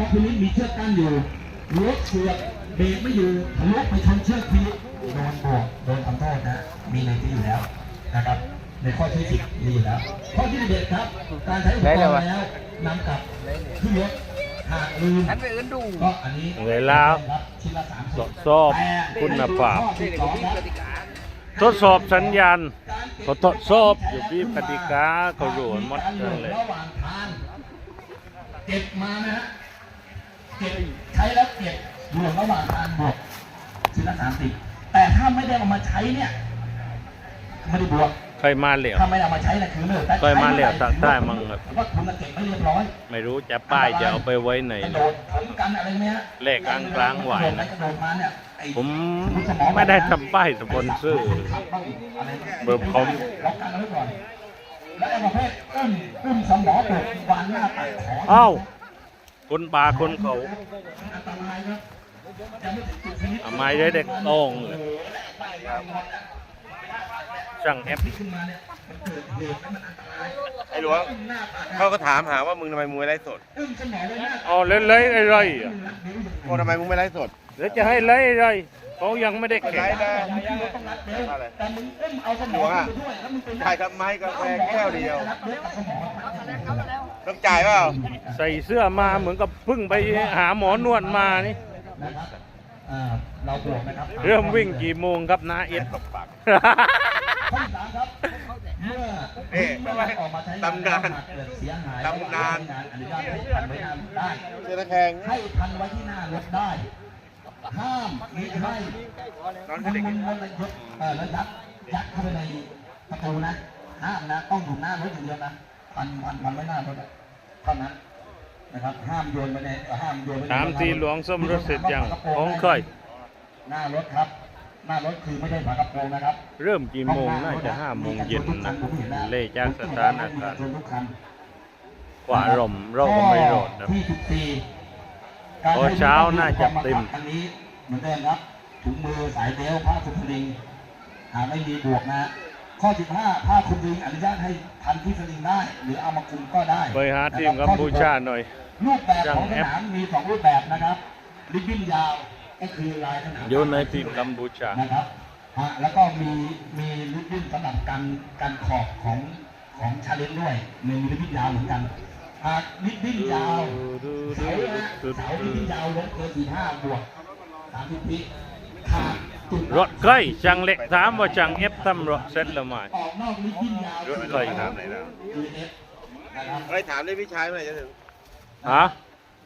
พอคุณนิดมีเชือกกั้นอยู่รถเสือกเบรกไม่อยู่ทะลุไปชนเชือกพีโดนบวกโดนทำโทษนะ มีในที่อยู่แล้วนะครับ ในข้อที่สิบมีอยู่แล้ว ข้อที่เด็ดครับ การใช้อุปกรณ์แล้วนำกลับขึ้นรถหากลืมฉันไปอื่นดูก็อันนี้เวลาครับชิ้นละสามสิบสอบคุณภาพนี่เดี๋ยวผมมีกติกาทดสอบสัญญาณเขาทดสอบอยู่ที่กติกาเขารู้หมดนั่นเลยระหว่างทางเก็บมานะฮะ เก็บใช้แล้วเก็บรวมระหว่างทางบวกชิ้นละสามสิบแต่ถ้าไม่ได้เอามาใช้เนี่ยไม่ได้บวกใครมาเหลวถ้าไม่ได้เอามาใช้เนี่ยคือเลิกแต่เคยมาแล้วตัดได้มั่งครับว่าคุณน่ะเก็บไม่เรียบร้อย ไม่รู้จะป้ายจะเอาไปไว้ไหนกระนะโดดผลกันอะไรเนี้ยเลขกลางกลางไหวนะกระโดดมาเนี่ยไอ้ผมไม่ได้ทำป้ายสปอนเซอร์เบอร์พร้อมล็อกกันเอาไว้ก่อนและไอ้ประเภทอึ้มอึ้มสมองตกวางหน้าตัดขอเอ้า คนป่าคนเขาอันตรายครับยังไม่ถึงจุดฟินิชเอาไม้ได้เด็กโต้งเลยช่างแอปที่ขึ้นมาเนี่ยมันเกิดเหตุแล้วมันอันตรายไอ้หลวงอึ้มหน้าตัดเขาก็ถามหาว่ามึงทำไมมึงไม่ไลฟ์สดอึ้มสมองเลยหน้าอ๋อเล่นเลยอะไรอะโอ้ทำไมมึงไม่ไลฟ์สดเดี๋ยวจะให้เลยอะไร เขายังไม่ได้ไม่แข่งไลฟ์นะต้องรัดเบลแต่มึงอึ้มเอาสมองไปด้วยแล้วมึงเป็นใช่ครับไม้กาแฟแก้วเดียวรัดเบลกับสมองต้องจ่ายเปล่าใส่เสื้อมาเหมือนกับเพิ่งไปหาหมอนวดมานี่นะครับอ่าเราบวกนะครับเริ่มวิ่งกี่โมงครับนาเอ็ดข้อที่สามครับเมื่อเอ๊ะเมื่อเราออกมาใช้งตำนานเกิดเสียหายตำนานอนุญาตให้พันไว้หน้ารถได้เจอตะแข่งให้พันไว้ที่หน้ารถได้ ห้ามมีให้นอนมัให้นเด็กมันมันเลยยกเออแล้วยัดยัดเข้าไปในประตูนะห้ามนะต้องอยู่หน้ารถอย่างเดียวนะพันพันพันไว้หน้ารถอะเท่านั้นนะครับห้ามโยนไปในเอ่อห้ามโยนไปในถามตีหลวงส้มรถเสร็จยังของเคยหน้ารถครับหน้ารถคือไม่ได้ฝากระโปรงนะครับ เริ่มกี่โมงน่าจะห้าโมงเย็นนะเล่จากสถานการณ์กว่าลมเราก็ไม่รอดนะที่สิบสี่ พอเช้าน่าจะเต็มอันนี้เหมือนเดิมครับถุงมือสายเบลต์ผ้าคลุมสลิงหาไม่มีบวกนะ ข้อ 15 ผ้าคลุมสลิงอนุญาตให้พันที่สลิงได้ หรือเอามาคลุมก็ได้ไปหาทีมกัมพูชาหน่อย รูปแบบของจังสแอปนามมีสองรูปแบบนะครับริบบิ้นยาวก็คือลายสนามอยู่ในทีมกัมพูชานะครับฮะแล้วก็มีมีริบบิ้นสำหรับการการขอบของของชาเลนจ์ด้วยมีริบบิ้นยาวเหมือนกัน หากริบบิ้นยาวเสานะเสาริบบิ้นยาวลดเกินสี่ห้าบวกสามสิบปีขาดจุดรถใกล้จังเล็กถามว่าจังเอฟทำรถเสร็จแล้วไหมออกนอกริบบิ้นยาวรถใกล้ครับคือเอฟนะครับเฮ้ยถามเลยพี่ชายเมื่อไหร่จะถึงฮะ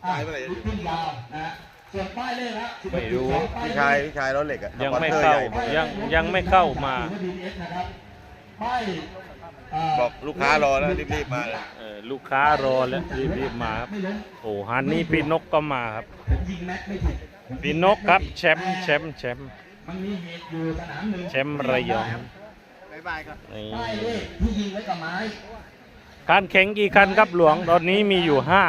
อะริบบิ้นยาวนะฮะส่วนป้ายเลขละไม่รู้11.2ป้พี่เลขชายพี่ชายรถเหล็กอะยังสปอนไม่ซอร์เข้าใหญ่มกยังยังไม่เข้ามาป้ายเบอกลูกค้ารอแล้วรีบๆมาเลยเออลูกค้ารอแล้วรีบๆมาครับไม่ล้มโอ้ฮันนี่พี่นกก็มาครับผมยิงแม็กไม่ผิดผมพี่นกครับแชมป์แชมป์แชมป์มันมีเหตุอยู่สนามหนึ่งแชมป์ระยองบ๊ายบายครับนี่ป้ายเลขที่ยิงไว้กับไม้การแข่งกี่คันครับหลวงตอนนี้มีอยู่ห้า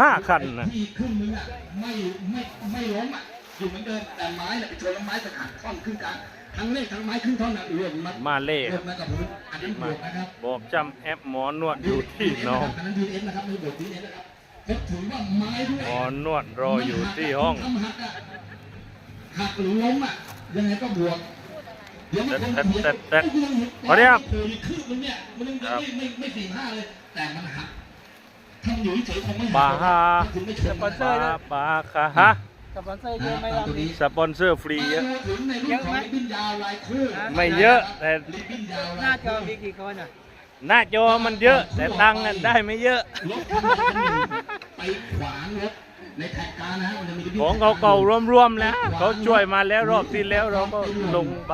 ห้าคันนะที่ครึ่งนึงอะไม่ไม่ไม่ล้มอะอยู่เหมือนเดิมแต่ไม้เนี่ยไปชนแล้วไม้จะขาดท่อนครึ่งกลาง ทั้งเลขทั้งไม้ครึ่งท่อนอะรวมมันมาเล่รวมมากับพื้นอันนั้นบวกนะครับบอกจำแอปหมอนวดอยู่ที่น้องอันนั้นดีเอสนะครับไม่บวกดีเอสนะครับก็ถือว่าไม้ด้วยหมอนวดรออยู่ที่ห้องทำหักอะหักหรือล้มอะยังไงก็บวกเดี๋ยวมันคงแต่เสียแต่แต่ไอ้เรื่องขอเรียกคือคืบนึงเนี่ยมันยังไม่ไม่ไม่สี่ห้าเลยแต่มันหักทำอยู่เฉยๆคงไม่หักบาฮาถึงไม่ชนสปอนเซอร์นะบาคาฮะ สปอนเซอร์เยอะไหมล่ะตัวนี้สปอนเซอร์ฟรีเยอะมาถึงในรุ่นของลิบบิ้นยาวลายคู่ไม่เยอะแต่ลิบบิ้นยาวหน้าลายจอคู่มีกี่คนอะหน้าจอมันเยอะ แต่ตังค์อะได้ไม่เยอะรถคันใดคันหนึ่งไปขวางรถในแท็กการนะฮะมันจะมีลิบบิ้นของเก่าๆรวมๆแล้วเขาช่วยมาแล้วรอบที่แล้วเราก็ลงไป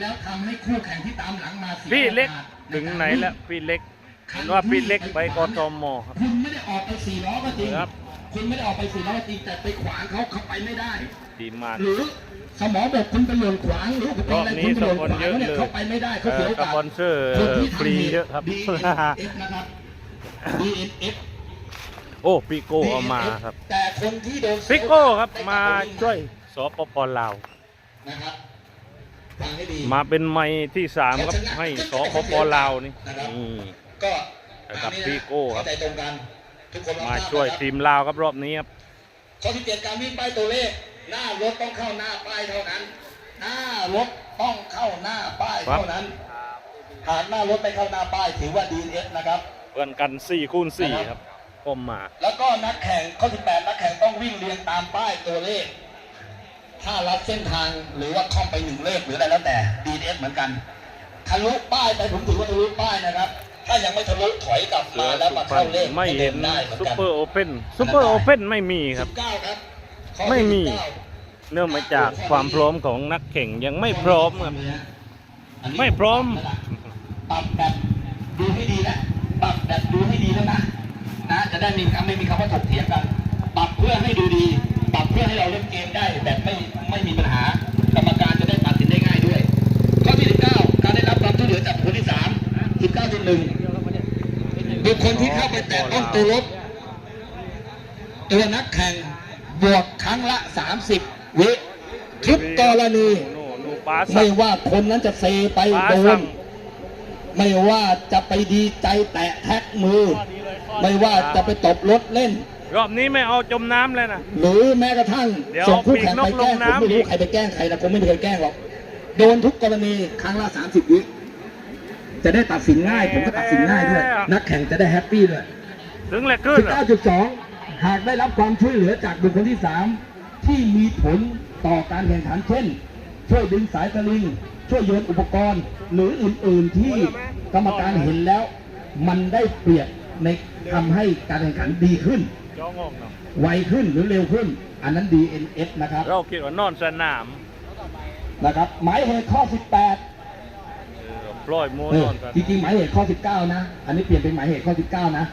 แล้วทำให้คู่แข่งที่ตามหลังมาสียพี่เล็กโอกาสถึงไหนแล้วพี่เล็กเห็นว่าพี่เล็กไปกทมครับคุณไม่ได้ออกไปสี่ล้อก็จริงครับ คุณไม่ได้ออกไปสี่ล้อก็จริงแต่ไปขวางเขาเขาไปไม่ได้ ดีมาก หรือสมองบอกคุณไปหล่นขวางหรือคุณเป็นอะไรรอบนี้คุณไปหล่นขวางสปอนเยอะเนี่ยเลยเขาไปไม่ได้เขาเสียโอสกาสปอนเซอร์คนที่ฟรีเยอะครับทำ DNF นะครับ DNF โอ้พี่โก้เอามาครับ แต่คนที่โดนพี่โก้ครับมาช่วยสปปลาวนะครับฟังให้ดีมาเป็นไม้ที่สามครับให้สปปลาวนี่นี่ก็นะครับพี่โก้ครับเข้าใจตรงกันทุกคนรับ มาทรบช่วยนะครับทีมลาวครับรอบนี้ครับข้อที่เจ็ดการวิ่งป้ายตัวเลข หน้ารถต้องเข้าหน้าป้ายเท่านั้น หน้ารถต้องเข้าหน้าป้ายเท่านั้น หากหน้ารถไม่เข้าหน้าป้ายถือว่า DNS นะครับเพื่อนกัน4คูณ4ครับก้มมา แล้วก็นักแข่งข้อที่แปดนักแข่งต้องวิ่งเรียงตามป้ายตัวเลข ถ้ารัดเส้นทางหรือว่าค่อมไปหนึ่งเลขหรืออะไรแล้วแต่ DNS เหมือนกันทะลุป้ายไปผมถือว่าทะลุป้ายนะครับ ถ้ายังไม่ทะลุถอยกลับเสืมาอแล้วสุมาพรรเข้าณเลขไม่เห็นได้เหมือนซูกันเปอร์โอเพนซูเปอร์โอเพนไม่มีครับสิเก้าครับข้อไม่มีที่สิบเก้าเนื่องมาจากความพร้อมของนักแข่งยังไม่พร้อมครับไม่พร้อมปรับแบบดูให้ดีนะปรับแบบดูให้ดีแล้วนะนะจะได้มีคำไม่มีคำว่าถกเถียงกันปรับเพื่อให้ดูดี ปรับเพื่อให้เราเล่นเกมได้แบบไม่ไม่มีปัญหากรรมการจะได้ตัดสินได้ง่ายด้วย ข้อที่ 19 การได้รับความช่วยเหลือจากบุคคลที่ 3 19.1บุ คคลที่เข้าไปแตะต้องตัวรถ ตัวนักแข่งบวกครั้งละ 30 วิทุกกรณีโน่โน่ปาสัไม่กว่าคนนั้นจะเซไปปาโดสั่นงไม่ว่าจะไปดีใจแตะแท็กมือ ไม่ว่าจะไปตบรถเล่น รอบนี้ไม่เอาจมน้ำเลยนะ หรือแม้กระทั่งเดี๋ยวส่งคู่แข่งปีกนไปกแกล้งลงผมน้ำไม่รู้อีกใครไปแกล้งใครนะผมไม่เคยแกล้งหรอก โดนทุกกรณีครั้งละ 30 วิ จะได้ตัดสินง่าย ผมก็ตัดสินง่ายด้วย นักแข่งจะได้แฮปปี้ด้วยถึงแหละขึ้นเหรอ19.2 หากได้รับความช่วยเหลือจากบุคคลที่ 3 ที่มีผลต่อการแข่งขันเช่น ช่วยดึงสายสลิง ช่วยโยนอุปกรณ์ หรืออื่น ๆ ที่กรรมการเห็นแล้ว มันได้เปรียบในทำให้การแข่งขันดีขึ้นจ้องงเนาะไวขึ้นหรือเร็วขึ้น อันนั้น DNS นะครับ เราคิดว่านอนสนามนะครับ หมายเหตุข้อ 18 เออปล่อยโมเอนออนกันจริงๆหมายเหตุข้อ 19 นะ อันนี้เปลี่ยนเป็นหมายเหตุข้อ 19 นะ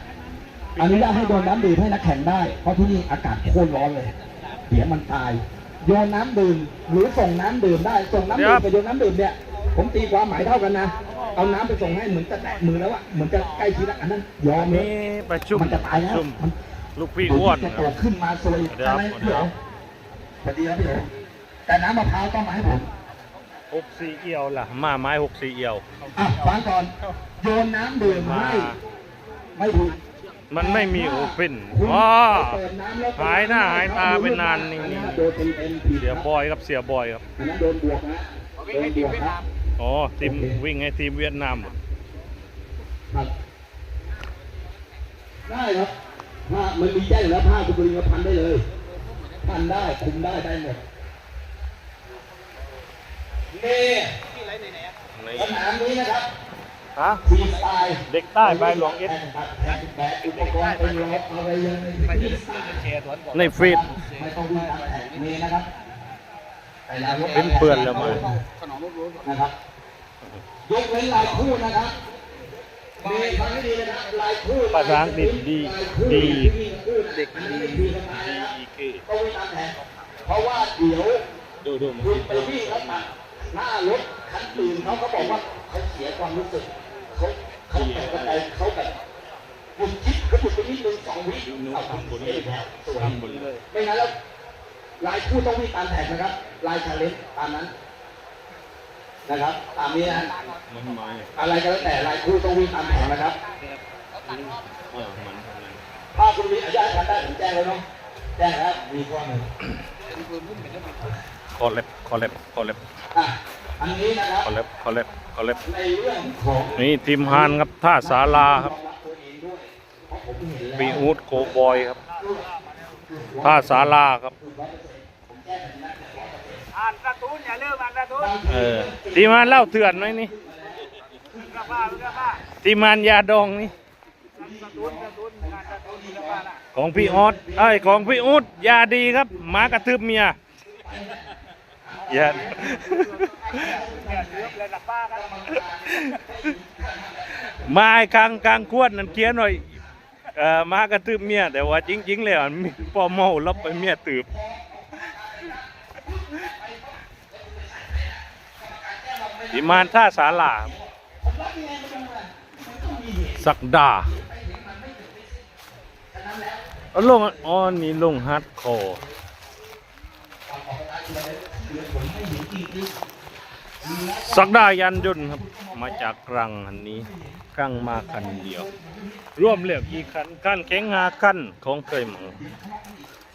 อนุญาตให้โยนน้ำดื่มให้นักแข่งได้ เพราะที่นี่อากาศโคตรร้อนเลย เดี๋ยวมันตาย โยนน้ำดื่มหรือส่งน้ำดื่มได้ ส่งน้ำดื่มกับโยนน้ำดื่มเนี่ย ผมตีความหมายเท่ากันนะ เอาน้ำไปส่งให้เหมือนจะแตะมือแล้วอะเหมือนจะใกล้ชิดแล้วอันนั้นยอมเลนี่ยประชุมมันจะตายแล้วประชุมมันลูกพี่อ้วนจะคโตรับ ขึ้นมาซวยเดี๋ยวใช่ไหมพี่โอ๋สวัสดีครับพี่โอ๋แต่น้ำมะพร้าวต้องมาให้ผม หกสี่เอียวล่ะมาไม้หกสี่เอียวอะฟังก่อน โยนน้ำดื่มมาให้ ไม่ถูกมันไม่มีโอเพ่นคุณว้าเปิดน้ำแล้วหายหน้าหายตาไปนานนี่โดนเต็มเต็มผิดเสียบอยครับเสียบอยครับอันนั้นโดนบวกนะโดนบวกนะอ๋อทีมวิ่งให้ทีมเวียดนามหมดครับได้ครับผ้ามันมีแจ้งอยู่แล้วผ้าคุณบริงพันได้เลยพันได้คุมได้ได้หมด นี่ในสนามนี้นะครับฮะฟรีสไตล์เด็กใต้ใบหลวงเอสอุปกรณ์เป็นรถอะไรยังไงฟรีสไตล์ในฟรีดไม่ต้องวิ่งตามแท็กนี่นะครับเป็นเปื้อนแล้วมั้ยนะครับยกเว้นลายคู่นะครับมีฟังให้ดีนะลายคู่ภาษาอังกฤษดีดีเด็กดีดีนะครับต้องวิ่งตามแท็กเพราะว่าเดี๋ยวดูดูคุณไปวิ่งแล้วตัด หน้ารถคันอื่นเขาเขาบอกว่าเขาเสียความรู้สึกเขาเขาแตกกระจายเขาแบบคุณคิดเขาหยุดไปนิดนึงสองวิเอาทำบนเลยแล้วสวยไม่งั้นแล้วลายคู่ต้องวิ่งตามแท็กนะครับ ลายชาเลนจ์ตามนั้น นะครับ ตามนี้นะมันไม้อะไรก็แล้วแต่ลายคู่ต้องวิ่งตามแท็กนะครับเออมันถ้าคุณมีอนุญาตทำได้ผมแจ้งแล้วเนาะแจ้งแล้วมีข้อหนึ่ง คอเล็บคอเล็บคอเล็บอะอันนี้นะครับ คอเล็บคอเล็บคอเล็บในเรื่องของนี่ทีมฮานครับท่าสาราครับ ตัวเองด้วยเพราะผมเห็นแล้วปีอูดโกบอยครับท่าสาราครับ อ่านการ์ตูนอย่าลืมอ่านการ์ตูนเออทีมงานเล่าเถื่อนไหมนี่กระพ้ากระพ้าทีมงานยาดองนี่ การ์ตูนการ์ตูนงานการ์ตูนกระพ้าน่ะของพี่ออสเอ้ยของพี่อูดยาดีครับหมากระทืบเมีย ยาอย่าลืมเลยกระพ้ากันมาไอ้กลางกลางขวดนั่นเขียนหน่อยเอ่อหมากระทืบเมียแต่ว่าจริงๆแล้วมีพอเมาล้วไปเมียตืบทีมงานท่าสาลาสักดาเอาลงอ๋อนี่ลงฮัดคอ สักดายันยนต์ครับ มาจากกรังอันนี้กรังมาคันเดียว ร่วมเรียกกี่คันกันแข่งงาคันของเคยหมัง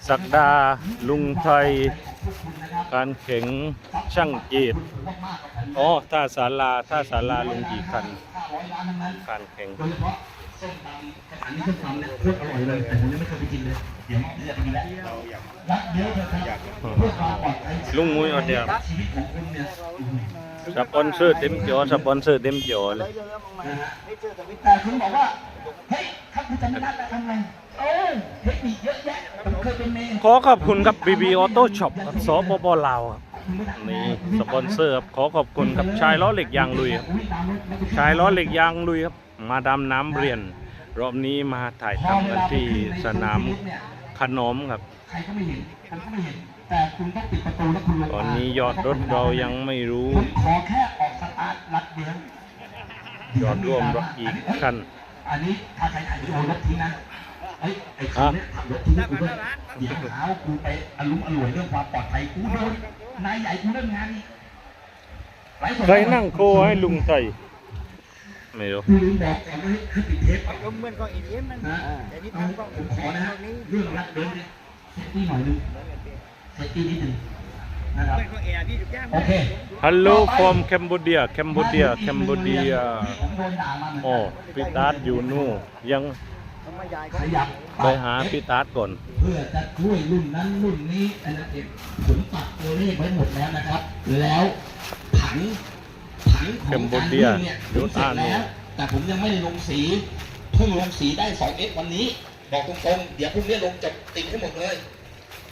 สักดาลุงไทย การแข่งช่างเจดอ๋อท่าศาลาท่าศาลาลุงกี่คัน500ล้านทั้งนั้นการแข่งโดยเฉพาะ ส้มตำสถานนี้ส้มตำเนี่ยโคตรอร่อยเลย แต่ผมยังไม่เคยไปกินเลย เดี๋ยวจะไปกินแล้วรักเยอะเลยครับเพื่อความปลอดภัยลุงมุ้ยเอาเดียวชีวิตของคุณเนี่ยสปอนเซอร์เต็มจอสปอนเซอร์เต็มจอเลยนะฮะแต่คุณบอกว่าเฮ้ยถ้าคุณจะไม่ได้แล้วทำไงโอ้เทคนิคเยอะแยะผมเคยเป็นเมย์ขอขอบคุณครับ BB Auto Shop ครับสปปลาวครับนี่สปอนเซอร์ครับขอขอบคุณครับชายล้อเหล็กยางลุยครับอุ๊ยตามรถไม่ชายล้อเหล็กยางลุยครับ มาดำน้ำเรียน รอบนี้มาถ่ายทำกันที่สนามขนมครับใครก็ไม่เห็นผมก็ไม่เห็นแต่คุณต้องปิดประตูแล้วคุณลงมาตอนนี้ยอดรถเรายังไม่รู้ผมขอแค่ออกสตาร์ทรัดเดียวยอดร่วมรถอีกคันอันนี้ถ้าใครถ่ายวิดีโอรถทิ้งนะเฮ้ยไอ้คันเนี้ยขับรถทิ้งให้กูด้วยเดี๋ยวหาว่ากูไปอารมณ์อร่วยเรื่องความปลอดภัยกูโดนนายใหญ่กูเรื่องงานนี่ไลฟ์สดใครนั่งโคให้ลุงใส่ ไม่รู้กูลืมบอกก่อนว่าให้ปิดเทปก่อนก็เหมือนกับอีเอ็มมันนะแต่นี่เอาทำก็ผมขอนะฮะเรื่องรักเดินเนี่ยเซฟตี้หน่อยนึงเซฟตี้นิดนึงนะครับ เหมือนกับแอร์ที่ถูกย่าง โอเคฮัลโหล from Cambodia Cambodia Cambodia ผมโดนด่ามาเหมือนโอ้กันพี่ตาดอยู่นู่นยังขยับไปหาพี่ตาดก่อน เพื่อจะช่วยรุ่นนั้นรุ่นนี้อันนั้นเองผมปักตัวเลขไว้หมดแล้วนะครับ แล้วผัง ผังของแคมโบการเดียวิ่งเนี่ยผมเสร็จแล้ว แต่ผมยังไม่ได้ลงสีเพิ่งลงสีได้2 x วันนี้ บอกตรงๆ เดี๋ยวพรุ่งนี้ลงจะติดให้หมดเลย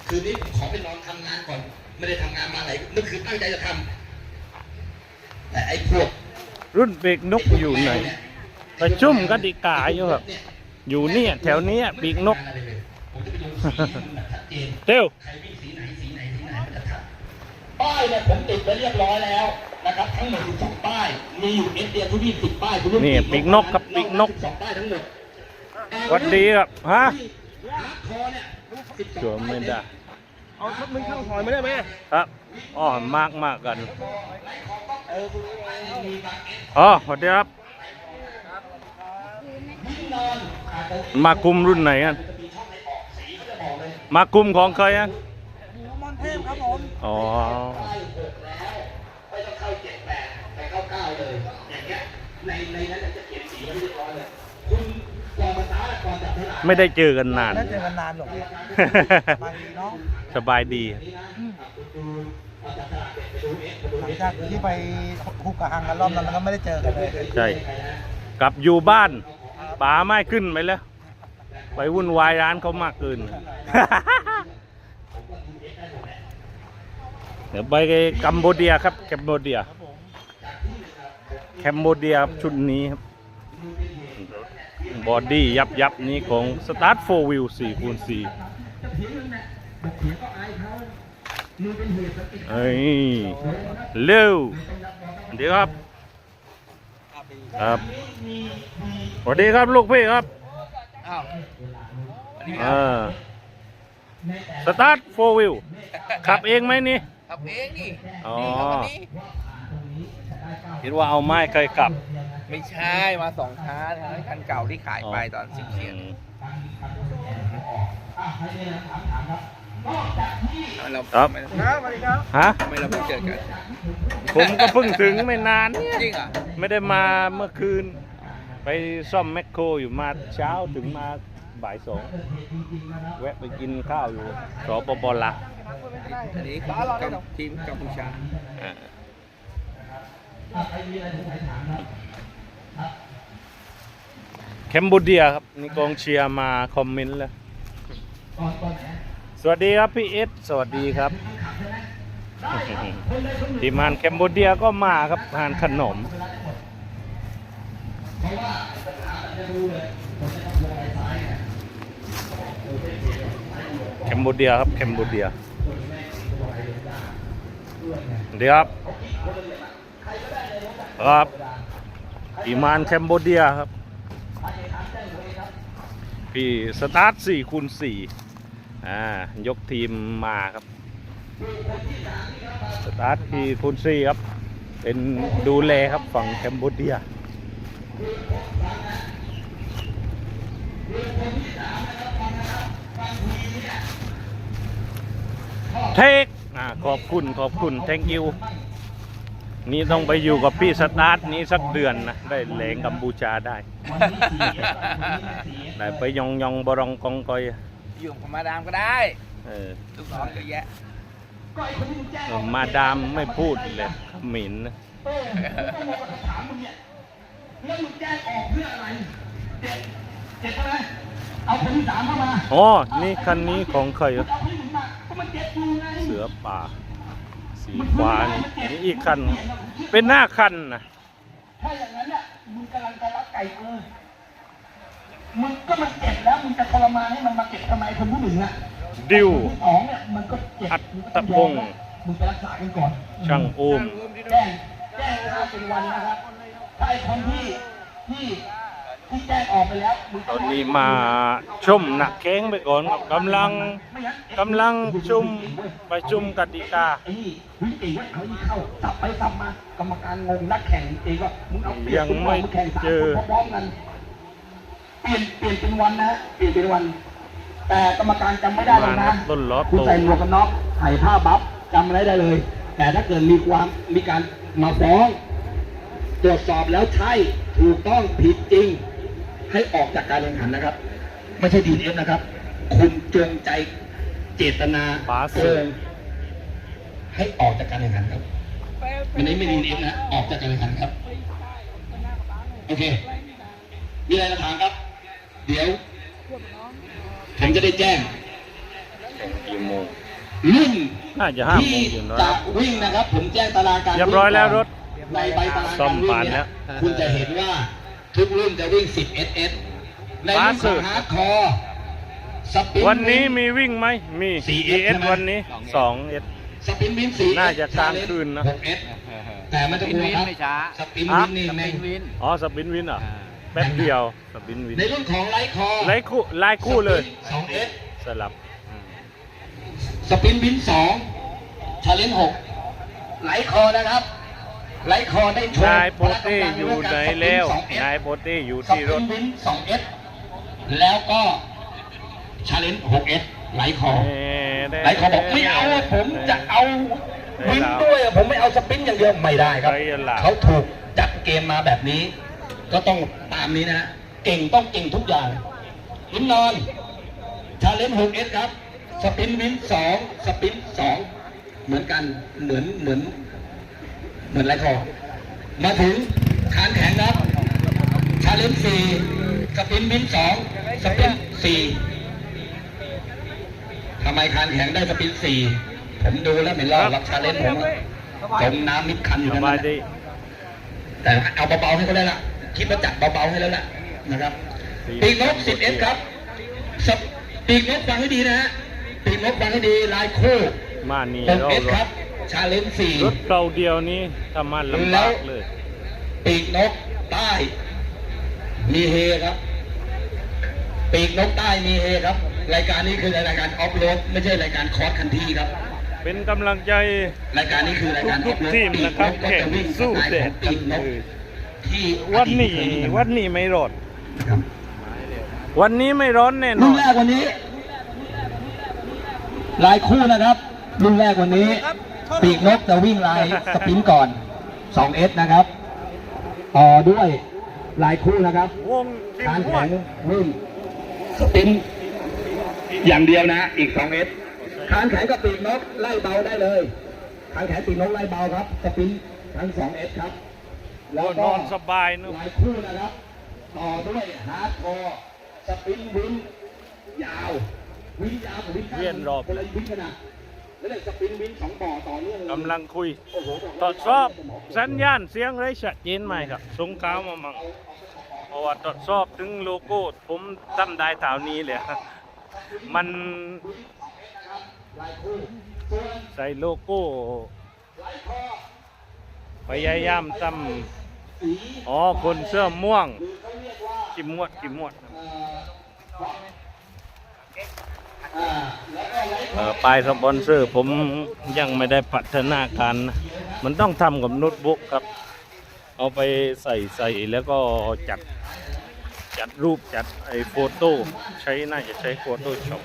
คืนนี้ผมขอไปนอนทำงานก่อน ไม่ได้ทำงานมาหลายนึกคือตั้งใจจะทำแต่ไอ้พวกรุ่นเบรกนกอยู่ไหน ประชุมกติกาอยู่ครับ อยู่เนี่ยแถวเนี้ยปีกนก ผมจะไปลงสีให้มันแบบชัดเจนเต้วใครวิ่ง ป้ายเนี่ยผมติดไว้เรียบร้อยแล้วนะครับทั้งหมด12ป้าย มีอยู่เอสเดียทุกที่10ป้ายคุณลูกนี่ปีกนกครับปีกนก 12ป้ายทั้งหมดหวัดดีครับฮะคอเนี่ย12สวมไม่ได้เอาชุดมึงเข้าหอยไม่ได้ไหมครับอ๋อมากมากกันอ๋อสวัสดีครับ มาคุมรุ่นไหนกันมาคุมของใครอะมอน เทพครับผมอ๋อไม่ต้องเข้าเจ็ดแปดไปเข้าเก้าเลย อย่างเงี้ย ในในนั้นจะเขียนสีไว้เรียบร้อยเลยคุณก่อนมาตาร์ทก่อนจับเวลาไม่ได้เจอกันนานแล้วเจอกันนานหรอกบางทีเนาะสบายดีหลังจากที่ไปคุกกะหังกันรอบนั้นมันก็ไม่ได้เจอกันเลย ใช่ กลับอยู่บ้านป๋าไม่ขึ้นไปแล้ว ไปวุ่นวายร้านเขามากเกิน เดี๋ยวไปกัมพูเดียครับแคมโบเดียแคมโบเดียครับชุดนี้ครับบอดี้ยับยับนี้ของ Start 4 Wheel 4คูณ4เฮ้ยเร็วเดี๋ยวครับครับสวัสดีครับลูกพี่ครับอ้าวอ่าสตาร์ทโฟวิลขับเองไหมนี่ ขับเองนี่อ๋อคิดว่าเอาไม้เคยขับไม่ใช่มาสองคันคันเก่าที่ขายไปตอนสิบเขียนอืมเราครับไม่ครับสวัสดีครับฮะไม่เราเพิ่งเจอกันผมก็เพิ่งถึงไม่นานเนี่ยจริงเหรอะไม่ได้มาเมื่อคืน ไปซ่อมแมคโครอยู่มาเช้าถึงมา บ่ายสองแวะไปกินข้าวอยู่สปปลาวอันนี้คือกับทีมกัมพูชาอ่าแคมโบเดียครับนี่กองเชียร์มาคอมเมนต์แล้วสวัสดีครับพี่เอสสวัสดีครับทีมงานแคมโบเดียก็มาครับทานขนม แคมโบเดียครับแคมโบเดียเดียวครับ ครับทีมานแคมโบเดียครับ พี่สตาร์ท4คูณ4อ่ายกทีมมาครับ สตาร์ท4คูณ4ครับ เป็นดูแลครับฝั่งแคมโบเดีย เทคอ่าขอบคุณขอบคุณ thank you นี่ต้องไปอยู่กับพี่สตาร์ทนี้สักเดือนนะ ได้แหลงกัมพูชาได้ ได้ไปยองยองบรองกองกอยอยู่กับมาดามก็ได้เออลูกน้องเยอะแยะเออมาดามไม่พูดเลยขมิ้นนะเออผมก็งงกับคำถามมึงเนี่ยแล้วมึงแจ้งออกเพื่ออะไรเจ็ดเจ็ดอะไรเอา คนที่สามเข้ามาอ๋อ นี่คันนี้ของใครมึงอะเอาคนที่หนึ่งมาก็มันเจ็ดอยู่ไงเสือป่า สีฟ้านี่นี่อีกคัน เป็นหน้าคันนะถ้าอย่างนั้นเนี่ยมึงกำลังจะรักไก่กูมึงก็มันเจ็บแล้วมึงจะทรมานให้มันมาเจ็บทำไมคนผู้หนึ่งอะดิวคนที่สองเนี่ยมันก็เจ็บอัตมึงก็ตะต้องพยอมงศ์นะมึงไปรักษากันก่อน ช่างโอมแจ้งแจ้งนะครับเป็นวันนะครับถ้าไอ้คนที่ที่ ตอนนี้มาชมหนักแข้งไปก่อนครับกำลังไม่งั้นกำลังชุมประชุมกติกาไอ้นี่วิ่งเองว่าเขายิ่งเข้าสับไปสับมากรรมการงงนักแข่งเองว่ามึงเอาเปรียบยังคุณไม่มึงแข่งสามเจอคนพร้อมๆกันเปลี่ยนเปลี่ยนเป็นวันนะฮะเปลี่ยนเป็นวัน แต่กรรมการจำไม่ได้เลยมานะครับต้นล้อคุณโตใส่หมวกกันน็อกใส่ผ้าบัฟจำอะไรได้เลย แต่ถ้าเกิดมีความมีการมาฟ้อง ตรวจสอบแล้วใช่ถูกต้องผิดจริง ให้ออกจากการแข่งขันนะครับ ไม่ใช่ดีเอฟนะครับ คุณจงใจเจตนาบาส โกงให้ออกจากการแข่งขันครับวันนี้ไม่ดีเอฟนะออกจากการแข่งขันครับ โอเค มีอะไรจะถามครับ เดี๋ยว ผมจะได้แจ้ง กี่โมงรุ่นน่าจะห้าโมที่งเย็นแล้ว จะวิ่งนะครับ ผมแจ้งตารางการเรียบร้อยแล้วรถ ในใบตารางซ่อการมวิ่งผ่านเนี่แล้ยวคุณจะเห็นว่า ทุกรุ่นจะวิ่ง 10 SS ในรุ่นของฮาร์ดคอร์สปินวันนี้มีวิ่งไหมมี 4S ES วันนี้ 2S สปินวินสีน่าจะกลางคืนนะ 6S แต่ไม่ต้องกลัวครับไม่ช้าสปินวินนี่แม่งวินอ๋อสปินวินเหรอะแป๊บเดียวสปินวิน ในรุ่นของไลท์คอร์ไล่คู่ไล่คู่เลย 2S สลับอืมสปินวินสองชาเลนจ์หกไลท์คอร์นะครับ ไลท์คอร์ได้โชว์นายโปเต้อยู่ไหนแล้วนายโปเต้อยู่สที่รปิถนวินสองเอสแล้วก็ชาเลนจ์หกเอสไลท์คอร์ไลท์คอร์บอกไม่เอาอะผมจะเอาวินด้วยอะผมไม่เอาสปินอย่างเดียวไม่ได้ครับใครจะหลับเขาถูกจัดเกมมาแบบนี้ ก็ต้องตามนี้นะฮะเก่งต้องเก่งทุกอย่างวินนอนชาเลนจ์หกเอสครับสปินวินสองสปินสองเหมือนกันเหมือนเหมือน เหมือนไรคอร์มาถึงคานแข็งครับชาเลนจ์สี่สปินวินสองสปินสี่ทำไมคานแข็งได้สปินสี่ผมดูแล้วไม่รอดรับชาเลนจ์ผมอะจมน้ำมิดคันอยู่สนั่นบายนะดีแต่เอาเบาๆให้เขาได้ละคิดว่าจัดเบาๆให้แล้วล่ะนะครับ ปีกนกสิบเอ็ดครับสปปีกนกฟังให้ดีนะฮะปีกนกฟังให้ดีลายคู่มานี่หกเราเอ็ดรครัถบ ชาเลนจ์สี่รถเราเดียวนี้ทำมันลำบากเลยปีกนกใต้มีเฮครับ ปีกนกใต้มีเฮครับ รายการนี้คือรายการออฟโรดไม่ใช่รายการคอร์สคันที่ครับ เป็นกำลังใจรายการนี้คือรายการอทุอกฟโรดๆทีมนะครับก็แข่งจะวิ่งสสู้ไตล์แดขอดงกัปีนกนเลกยที่วันนี้อดีตเคยวิ่งวันนี้ไม่ร้อนครับวันนี้ไม่ร้อนแน่นรุ่อนนแรกวันนี้ลายคู่นะครับ รุ่นแรกวันนี้ ปีกนกจะวิ่งลายสปรินต์ก่อน 2S นะครับ ต่อด้วยลายคู่นะครับวงทีมการห้วแข่ยงวิ่งสปรินต์อย่างเดียวนะ อีก 2S การแข่งกับปีกนกไล่เบาได้เลยการแข่งปีกนกไล่เบาครับสปรินต์ทั้ง 2S ครับ แล้วนก็อนสบายเนอะลายคู่นะครับ ต่อด้วยฮาร์ดคอร์สปรินต์วินยาววินยาวกับวินเวียนรอบคนละวินกันนะแล้วเลยสปรินต์วินสองบ่อต่อเนื่องเลย กำลังคุยโอ้โหบกตรวจสอบสัญญาณเสียงไรชัดเจนไหมครับสงขาวมามั่งเพราะว่าตรวจสอบถึงโลโก้ ผมจำได้แถวนี้เลยมันลายคู่ส่วนใส่โลโก้ลายคอพยายามทสีำอ๋อ คนเสื้อม่วงหรือเขาเรียกว่ากิมมวดกิมมวด ปลายสปอนเซอร์ผมยังไม่ได้พัฒนาการนะมันต้องทำกับโน้ตบุ๊กครับ เอาไปใส่ใส่แล้วก็จัดจัดรูปจัดไอ้โฟโต้ใช้น่าจะใช้โฟโต้ช็อป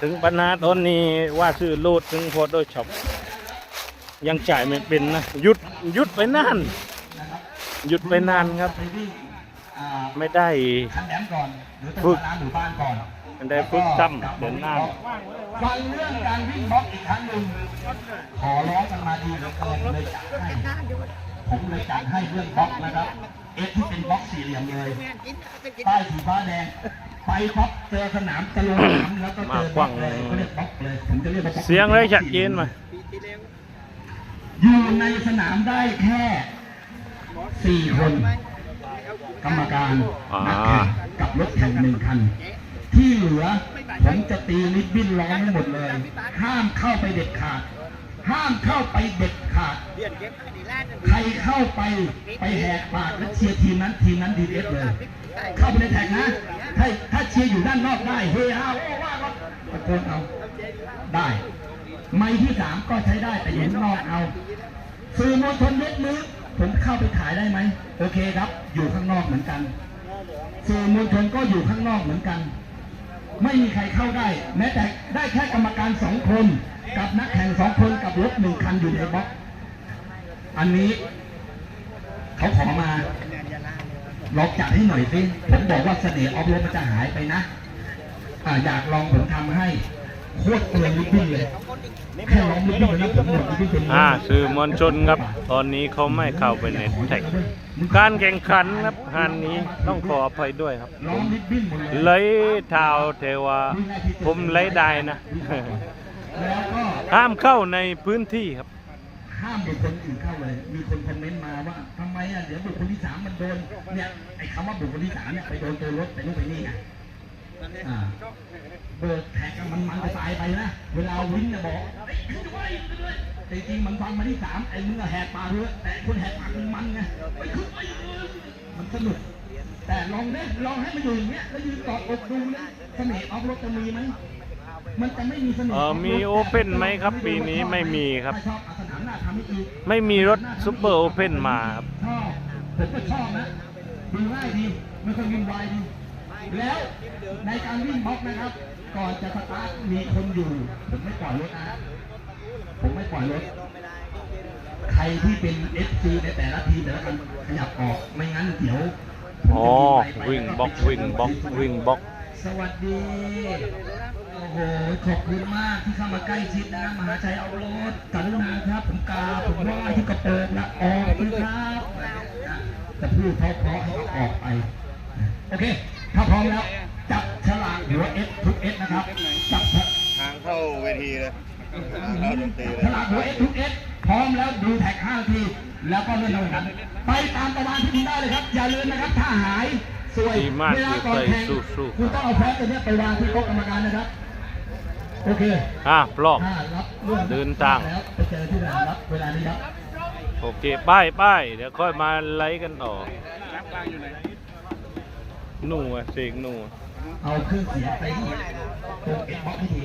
ถึงปัญหาตอนนี้ว่าซื้อโลดถึงโฟโต้ช็อปยังจ่ายไม่เป็นนะหยุดหยุดไปนานหยุดไปนานครับ ไม่ได้คันแหลมก่อนหรือฝึกร้าน มู่บ้านก่อนมันได้ฝึกซ้ำเดินหน้าฟังเรื่องการวิ่งบล็อกอีกครั้งหนึ่งขอร้องกันมาดีเหลือเกินเลยจัดให้ผมเลยจัดให้เรื่องบล็อกนะครับ เอฟที่เป็นบล็อกสี่เหลี่ยมเลยป้ายสีฟ้าแดงไปบล็อกเจอสนามตะลุสนามแล้วก็เจอบล็อกเลยเขาเรียกบล็อกเลยผมจะเรียกว่าบล็อกเสียงเลยชัดเจนมาอยู่ในสนามได้แค่สี่คน กรรมการอ่านักแข่งกับรถแข่งหนึ่งคัน ที่เหลือผมจะตีลิบบิ้นล้อมให้หมดเลย ห้ามเข้าไปเด็ดขาด ห้ามเข้าไปเด็ดขาด ใครเข้าไปไปแหกปากและเชียร์ทีมนั้นทีมนั้นดีเอสเลย เข้าไปในแท็กนะ ถ้าถ้าเชียร์อยู่ด้านนอกได้เฮฮาโอ้ว่าก็ตะโกนเอาได้ ไม้ที่สามก็ใช้ได้แต่อยู่ข้างนอกเอาสื่อมวลชนยกมือผมเข้าไปถ่ายได้ไหม โอเคครับ อยู่ข้างนอกเหมือนกัน สื่อมวลชนก็อยู่ข้างนอกเหมือนกัน ไม่มีใครเข้าได้ แม้แต่ได้แค่กรรมการสองคน กับนักแข่งสองคนกับรถหนึ่งคันอยู่ในบล็อก อันนี้ เขาขอมาลองจัดให้หน่อยสิผมบอกว่าเสน่ห์ออฟโรดมันจะหายไปนะออยากลองผมทำให้ โคตรเปลืองลิบบิ้นเลยแค่ลองลิบบิ้นแล้วผมหมดลิบบิ้นเป็นอ่าสื่อมวลชนครับ ตอนนี้เขาไม่เข้าไปในแท็กการแข่งขันครับงานนี้ต้องขออภัยด้วยครับลองลิบบิ้นหมดเลยเลยเท้าเทวาผมเลยได้นะ แล้วก็ห้ามเข้าในพื้นที่ครับ ห้ามบุคคลอื่นเข้าเลย มีคนคอมเมนต์มาว่าทำไมอะเดี๋ยวบุคคลที่สามมันโดนเนี่ยไอ้คำว่าบุคคลที่สามเนี่ยไปโดนตัวรถไปนู่นไปนี่ไง อ่าเบิกแท็กอะมันมันจะตายไปนะ เวลาวิ่งจะบอกเฮ้ยขึ้นด้วยขึ้นด้วยแต่จริงมันฟังมาที่สามไอ้มึงอะแหกปากเลยแต่คนแหกปากมันมันไงไปขึ้นไปมันสนุกแต่ลองเนี่ยลองให้มันอยู่อย่างเงี้ยแล้วยืนกอดอกดูนะเสน่ห์ออฟรถจะมีไหมมันจะไม่มีเสน่ห์เอ่อมีฟรถ Open ไหมครับ ปีนี้ไม่มีครับถ้าชอบเอาสนามหน้าทำให้อีกไม่มีรถซูเปอร์โอเพนมาครับชอบผมก็ชอบนะดูง่ายดีไม่ค่อยวุ่นวายดีแล้ว ในการวิ่งบล็อกนะครับ ก่อนจะสตาร์ทมีคนอยู่ ผมไม่ปล่อยรถนะผมไม่ปล่อยรถ ใครที่เป็น FC ในแต่ละทีมแต่ละกันขยับออกไม่งั้นเดี๋ยวผมอ๋อจะไปวิ่งไปบล็อกวิ่งบล็อกวิ่งบล็อก สวัสดีโอ้โหขอบคุณมากที่เข้ามาใกล้ชิดนะมหาชัยเอารถกรุณาครับผมกาผมไหว่าที่กระโปรงนะออกเลยครับนะจะพูดเพราะๆให้เขาออกไปนะโอเคถ้าพร้อมแล้ว จับฉลากหัวเอสทุกเอสนะครับจับฉลากทางเข้าเวทีเลยทางเข้าดนตรีเลยฉลากหัวเอสทุกเอสพร้อมแล้วดูแท็กห้านาที แล้วก็เลื่อนลงกันไปตามประมาณที่คุณได้เลยครับ อย่าลืมนะครับ ถ้าหายสวยดีมากเวลาก่อนแข่งสู้ๆคุณต้องเอาแฟ้มตัวเนี้ยไปวางที่โต๊ะกรรมการนะครับโอเคอะปลอกถ้ารับเรื่องเดินทางแล้วไปเจอที่สนามรับเวลานี้ครับโอเคป้ายป้ายเดี๋ยวค่อยมาไล่กันต่อหนูอะเสกหนูอะ เอาเครื่องเสียงไปที่ตรงเอ็กบ็อกซ์ที